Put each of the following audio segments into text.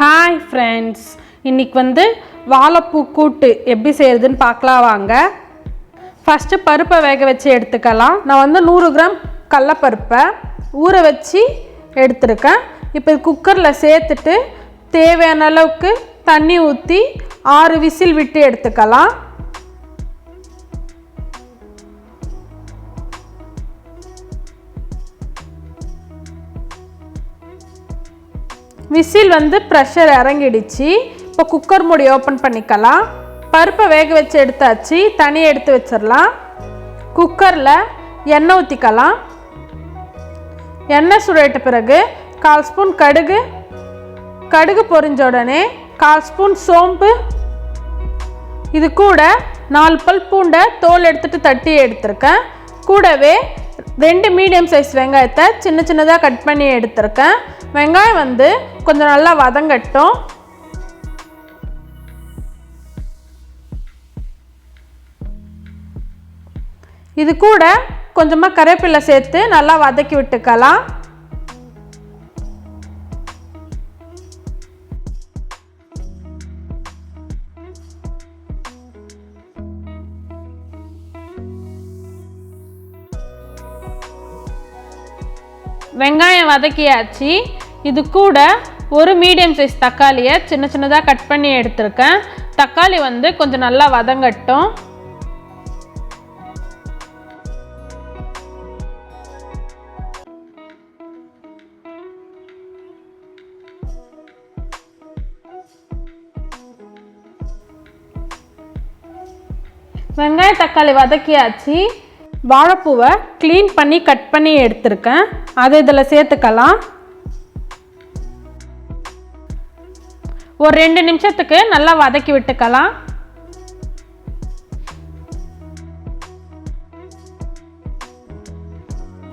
Hi friends இன்னைக்கு வந்து வாழைப்பூ கூட்டு எப்படி செய்கிறதுன்னு பார்க்கலாம் வாங்க. ஃபஸ்ட்டு பருப்பை வேக வச்சு எடுத்துக்கலாம். நான் வந்து நூறு கிராம் கடலப்பருப்பை ஊற வச்சு எடுத்திருக்கேன். இப்போ குக்கரில் சேர்த்துட்டு தேவையான அளவுக்கு தண்ணி ஊற்றி ஆறு விசில் விட்டு எடுத்துக்கலாம். விசில் வந்து ப்ரெஷர் இறங்கிடுச்சு. இப்போ குக்கர் மூடி ஓப்பன் பண்ணிக்கலாம். பருப்பை வேக வச்சு எடுத்தாச்சு. தனியாக எடுத்து வச்சிடலாம். குக்கரில் எண்ணெய் ஊற்றிக்கலாம் எண்ணெய் சுடட்ட பிறகு கால் ஸ்பூன் கடுகு. கடுகு பொரிஞ்ச உடனே கால் ஸ்பூன் சோம்பு. இது கூட நாலு பல் பூண்டை தோல் எடுத்துட்டு தட்டி எடுத்திருக்கேன். கூடவே ரெண்டு மீடியம் சைஸ் வெங்காயத்தை சின்ன சின்னதாக கட் பண்ணி எடுத்திருக்கேன். வெங்காயம் வந்து கொஞ்சம் நல்லா வதங்கட்டும். இது கூட கொஞ்சமாக கருவேப்பிலை சேர்த்து நல்லா வதக்கி விட்டுக்கலாம். வெங்காயம் வதக்கியாச்சு. இது கூட ஒரு மீடியம் சைஸ் தக்காளியை சின்ன சின்னதாக கட் பண்ணி எடுத்திருக்கேன். தக்காளி வந்து கொஞ்சம் நல்லா வதங்கட்டும். வெங்காய தக்காளி வதக்கியாச்சு. வாழைப்பூவை க்ளீன் பண்ணி கட் பண்ணி எடுத்திருக்கேன். அதை இதில் சேர்த்துக்கலாம். ஒரு ரெண்டு நிமிஷத்துக்கு நல்லா வதக்கி விட்டுக்கலாம்.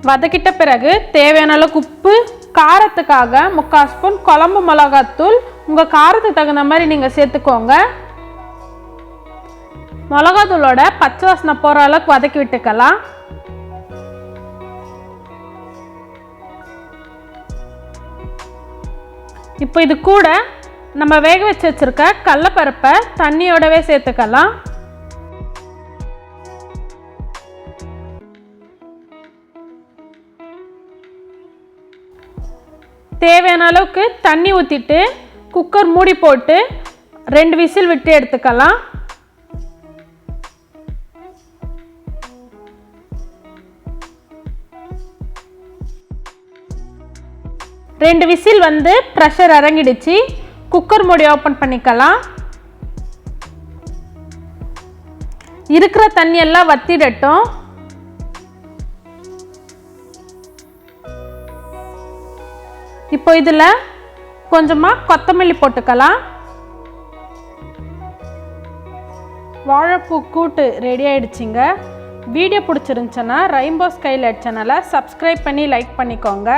வதக்கிட்ட பிறகு தேவையான அளவுக்கு உப்பு காரத்துக்காக முக்கால் ஸ்பூன் குழம்பு மிளகாத்தூள். உங்கள் காரத்துக்கு தகுந்த மாதிரி நீங்கள் சேர்த்துக்கோங்க. மிளகாத்தூளோட பச்சை வாசனை போகிற அளவுக்கு வதக்கி விட்டுக்கலாம். இப்போ இது கூட நம்ம வேக வச்சு வச்சுருக்க கடலப்பருப்பை தண்ணியோடவே சேர்த்துக்கலாம். தேவையான அளவுக்கு தண்ணி ஊற்றிட்டு குக்கர் மூடி போட்டு ரெண்டு விசில் விட்டு எடுத்துக்கலாம். ரெண்டு விசில் வந்து ப்ரெஷர் இறங்கிடுச்சு. குக்கர் மூடி ஓப்பன் பண்ணிக்கலாம். இருக்கிற தண்ணி எல்லாம் வத்திடட்டும். இப்போ இதில் கொஞ்சமாக கொத்தமல்லி போட்டுக்கலாம். வாழைப்பூ கூட்டு ரெடி ஆயிடுச்சுங்க. வீடியோ பிடிச்சிருந்துச்சுன்னா ரெயின்போ ஸ்கைலைட் சேனலை சப்ஸ்கிரைப் பண்ணி லைக் பண்ணிக்கோங்க.